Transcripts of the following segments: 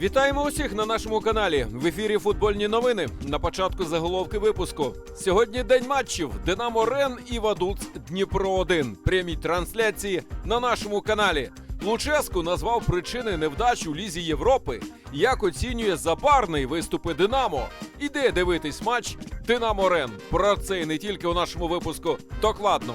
Вітаємо усіх на нашому каналі. В ефірі футбольні новини. На початку заголовки випуску. Сьогодні день матчів Динамо Рен і Вадуц Дніпро 1 Прямі трансляції на нашому каналі. Луческу назвав причини невдач у Лізі Європи. Як оцінює запарний виступи Динамо? Іде дивитись матч Динамо Рен. Про це і не тільки у нашому випуску. Докладно.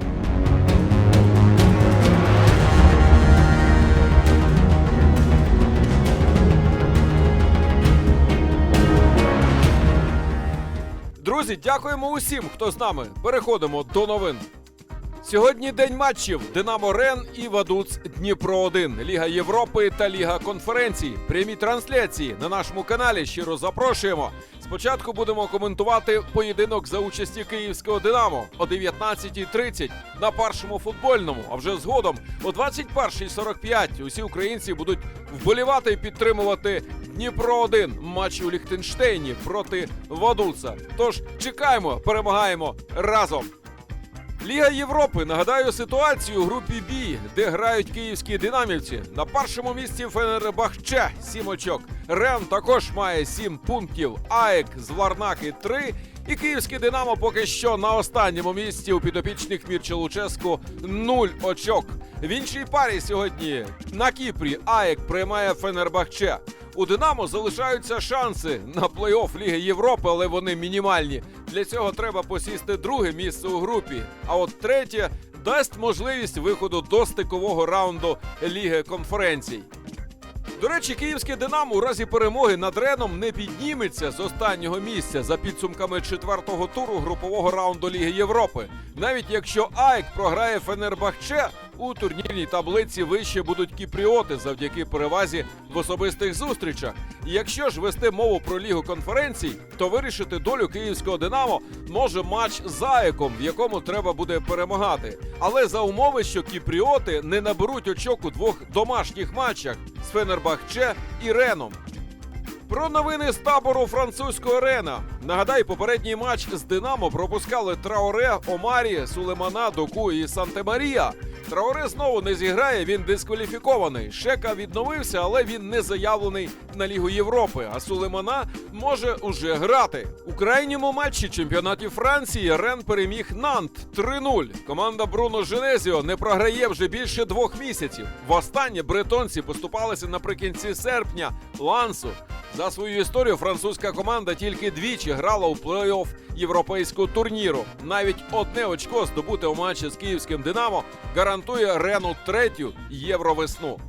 Друзі, дякуємо усім, хто з нами. Переходимо до новин. Сьогодні день матчів Динамо Рен і Вадуц Дніпро 1 Ліга Європи та Ліга конференцій. Прямі трансляції на нашому каналі. Щиро запрошуємо. Спочатку будемо коментувати поєдинок за участі київського Динамо о 19.30 на першому футбольному. А вже згодом о 21.45 усі українці будуть вболівати і підтримувати Дніпро 1 матч у Ліхтенштейні проти Вадуца. Тож чекаємо, перемагаємо разом. Ліга Європи нагадаю ситуацію у групі Бі, де грають київські динамівці. На першому місці Фенербахче 7 очок. Рен також має 7 пунктів. АЕК з Варнаки 3. І київське Динамо поки що на останньому місці у підопічних Мірча Луческу 0 очок. В іншій парі сьогодні на Кіпрі АЕК приймає Фенербахче. У Динамо залишаються шанси на плей-офф Ліги Європи, але вони мінімальні. Для цього треба посісти друге місце у групі. А от третє дасть можливість виходу до стикового раунду Ліги конференцій. До речі, київське Динамо у разі перемоги над Реном не підніметься з останнього місця за підсумками четвертого туру групового раунду Ліги Європи. Навіть якщо АЕК програє Фенербахче, у турнірній таблиці вище будуть кіпріоти завдяки перевазі в особистих зустрічах. І якщо ж вести мову про лігу конференцій, то вирішити долю київського Динамо може матч з АЕКом, в якому треба буде перемагати. Але за умови, що кіпріоти не наберуть очок у двох домашніх матчах з Фенербахче і Реном. Про новини з табору французького Рена. Нагадай, попередній матч з Динамо пропускали Траоре, Омарі, Сулеймана, Доку і Санте-Марія. Траоре знову не зіграє, він дискваліфікований. Шека відновився, але він не заявлений на Лігу Європи. А Сулеймана може уже грати. У крайньому матчі чемпіонаті Франції Рен переміг Нант 3-0. Команда Бруно Женезіо не програє вже більше двох місяців. Востаннє бретонці поступалися наприкінці серпня Лансу. За свою історію французька команда тільки двічі грала у плей-офф європейського турніру. Навіть одне очко здобуте у матчі з київським Динамо гарантує Рену третю євровесну.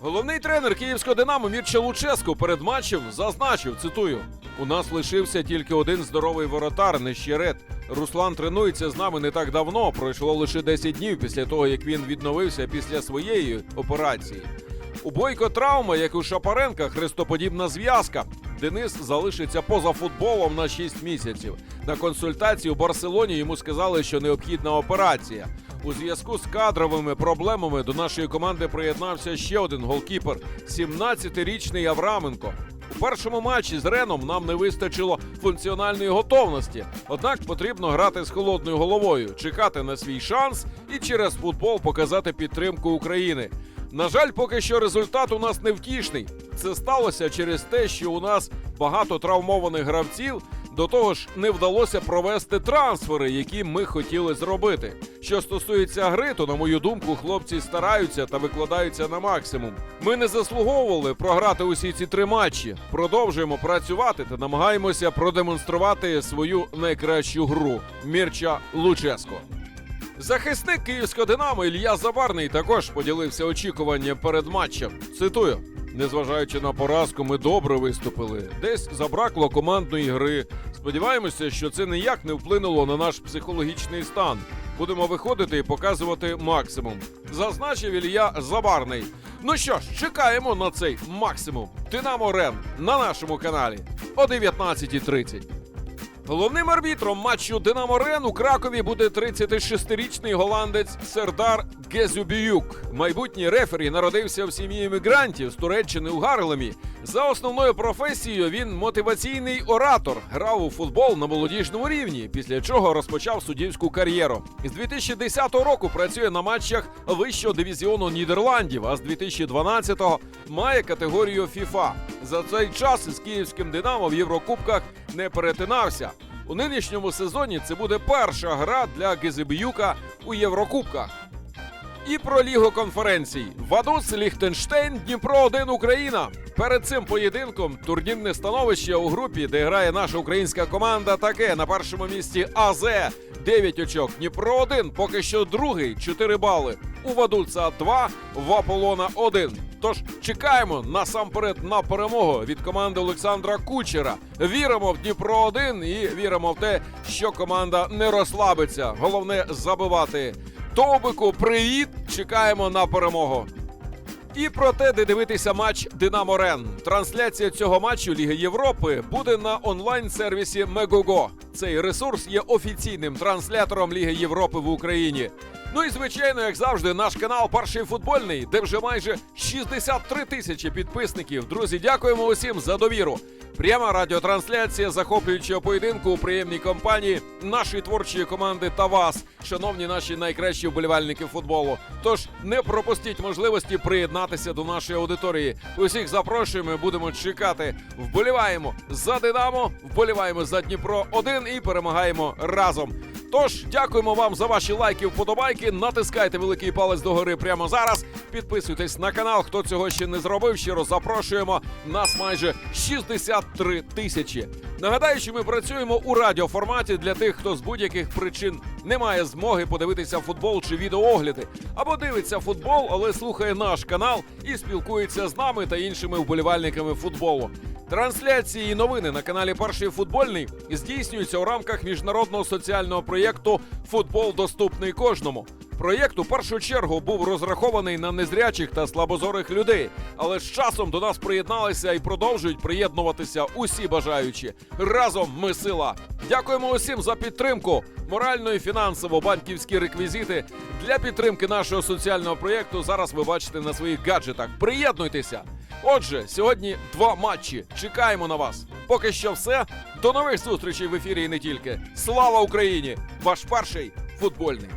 Головний тренер київського Динамо Мірча Луческо перед матчем зазначив, цитую: у нас лишився тільки один здоровий воротар, Нещерет. Руслан тренується з нами не так давно. Пройшло лише 10 днів після того, як він відновився після своєї операції. У Бойко травма, як у Шапаренка, хрестоподібна зв'язка. Денис залишиться поза футболом на 6 місяців. На консультації у Барселоні йому сказали, що необхідна операція. У зв'язку з кадровими проблемами до нашої команди приєднався ще один голкіпер 17-річний Авраменко. У першому матчі з Реном нам не вистачило функціональної готовності. Однак потрібно грати з холодною головою, чекати на свій шанс і через футбол показати підтримку України. На жаль, поки що результат у нас невтішний. Це сталося через те, що у нас багато травмованих гравців. До того ж, не вдалося провести трансфери, які ми хотіли зробити. Що стосується гри, то на мою думку, хлопці стараються та викладаються на максимум. Ми не заслуговували програти усі ці три матчі. Продовжуємо працювати та намагаємося продемонструвати свою найкращу гру. Мірча Луческо. Захисник київського Динамо Ілья Забарний також поділився очікуванням перед матчем. Цитую: Незважаючи на поразку, ми добре виступили. Десь забракло командної гри. Сподіваємося, що це ніяк не вплинуло на наш психологічний стан. Будемо виходити і показувати максимум. Зазначив Ілля Забарний. Ну що ж, чекаємо на цей максимум. Динамо Рен на нашому каналі о 19.30. Головним арбітром матчу Динамо Рен у Кракові буде 36-річний голландець Сердар Гезюбіюк. Майбутній рефері народився в сім'ї емігрантів з Туреччини у Гарлемі. За основною професією він мотиваційний оратор, грав у футбол на молодіжному рівні, після чого розпочав суддівську кар'єру. З 2010 року працює на матчах вищого дивізіону Нідерландів, а з 2012-го має категорію FIFA. За цей час із київським Динамо в Єврокубках не перетинався. У нинішньому сезоні це буде перша гра для Гезебіюка у Єврокубках. І про лігу конференцій. Вадус, Ліхтенштейн, Дніпро 1 Україна. Перед цим поєдинком турнірне становище у групі, де грає наша українська команда, таке на першому місці АЗ 9 очок. Дніпро 1 поки що другий 4 бали. У Вадуца 2, в Аполлона 1. Тож чекаємо насамперед на перемогу від команди Олександра Кучера. Віримо в Дніпро 1 і віримо в те, що команда не розслабиться. Головне забивати. Тобику, привіт! Чекаємо на перемогу. І про те, де дивитися матч Динамо Рен. Трансляція цього матчу Ліги Європи буде на онлайн-сервісі Мегого. Цей ресурс є офіційним транслятором Ліги Європи в Україні. Ну і звичайно, як завжди, наш канал Перший футбольний, де вже майже 63 тисячі підписників. Друзі, дякуємо усім за довіру. Пряма радіотрансляція захоплюючого поєдинку у приємній компанії нашої творчої команди та вас, шановні наші найкращі вболівальники футболу. Тож не пропустіть можливості приєднатися до нашої аудиторії. Усіх запрошуємо, будемо чекати. Вболіваємо за Динамо, вболіваємо за Дніпро 1 і перемагаємо разом. Тож дякуємо вам за ваші лайки, вподобайки. Натискайте великий палець догори прямо зараз. Підписуйтесь на канал. Хто цього ще не зробив, щиро запрошуємо. Нас майже 63 тисячі. Нагадаю, що ми працюємо у радіоформаті для тих, хто з будь-яких причин не має змоги подивитися футбол чи відеоогляди, або дивиться футбол, але слухає наш канал і спілкується з нами та іншими вболівальниками футболу. Трансляції і новини на каналі Перший футбольний здійснюються у рамках міжнародного соціального проєкту Футбол доступний кожному. Проєкт у першу чергу був розрахований на незрячих та слабозорих людей, але з часом до нас приєдналися і продовжують приєднуватися усі бажаючі. Разом ми сила. Дякуємо усім за підтримку. Морально і фінансово банківські реквізити для підтримки нашого соціального проєкту. Зараз ви бачите на своїх гаджетах. Приєднуйтеся. Отже, сьогодні два матчі. Чекаємо на вас. Поки що все. До нових зустрічей в ефірі і не тільки. Слава Україні! Ваш перший футбольний.